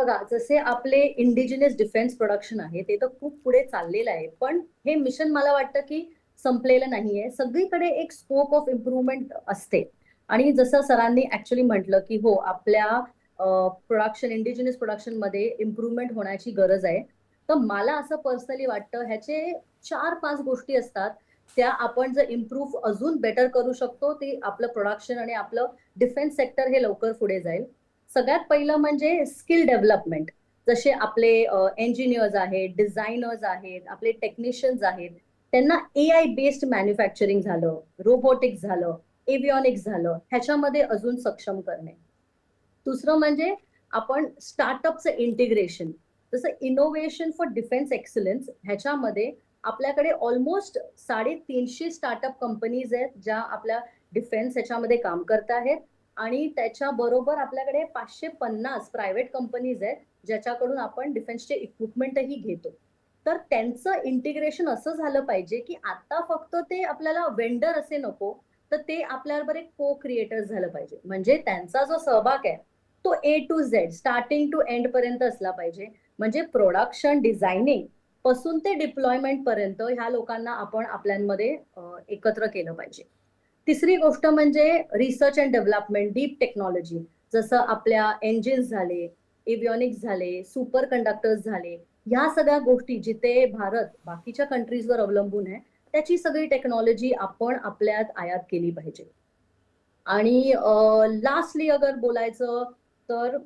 बघा जसे आपले इंडिजिनियस डिफेन्स प्रोडक्शन आहे ते तर खूप पुढे चाललेलं आहे. पण हे मिशन मला वाटतं की संपलेलं नाहीये. सगळीकडे एक स्कोप ऑफ इम्प्रुव्हमेंट असते. आणि जसं सरांनी ऍक्च्युली म्हटलं की हो आपल्या प्रोडक्शन इंडिजिनियस प्रोडक्शनमध्ये इम्प्रुव्हमेंट होण्याची गरज आहे. तर मला असं पर्सनली वाटतं ह्याचे चार पाच गोष्टी असतात. त्या आपण जर इम्प्रूव्ह अजून बेटर करू शकतो ते आपलं प्रोडक्शन आणि आपलं डिफेन्स सेक्टर हे लवकर पुढे जाईल. सगळ्यात पहिलं म्हणजे स्किल डेव्हलपमेंट. जसे आपले इंजिनियर्स आहेत डिझायनर्स आहेत आपले टेक्निशियन्स आहेत त्यांना ए आय बेस्ड मॅन्युफॅक्चरिंग झालं रोबोटिक्स झालं एव्हिओनिक्स झालं ह्याच्यामध्ये अजून सक्षम करणे. दुसरं म्हणजे आपण स्टार्टअपचं इंटिग्रेशन जसं इनोव्हेशन फॉर डिफेन्स एक्सलन्स ह्याच्यामध्ये आपल्याकडे ऑलमोस्ट साडेतीनशे स्टार्टअप कंपनीज आहेत ज्या आपल्या डिफेन्स ह्याच्यामध्ये काम करत आहेत. आणि त्याच्या बरोबर आपल्याकडे पाचशे पन्नास प्रायव्हेट कंपनीज आहेत ज्याच्याकडून आपण डिफेन्सचे इक्विपमेंटही घेतो. तर त्यांचं इंटिग्रेशन असं झालं पाहिजे की आता फक्त ते आपल्याला वेंडर असे नको तर ते आपल्याबरोबर एक को क्रिएटर झालं पाहिजे. म्हणजे त्यांचा जो सहभाग आहे तो A to Z starting to end पर्यंत असला पाहिजे. म्हणजे प्रोडक्शन डिझायनिंगपासून ते डिप्लॉयमेंट पर्यंत ह्या लोकांना आपण आपल्यामध्ये एकत्र केलं पाहिजे. तिसरी गोष्ट म्हणजे research and development deep technology जसं आपल्या एंजिन्स झाले एव्हिओनिक्स झाले सुपर कंडक्टर्स झाले ह्या सगळ्या गोष्टी जिथे भारत बाकीच्या कंट्रीजवर अवलंबून आहे त्याची सगळी टेक्नॉलॉजी आपण आपल्यात आयात केली पाहिजे. आणि लास्टली अगर बोलायचं तर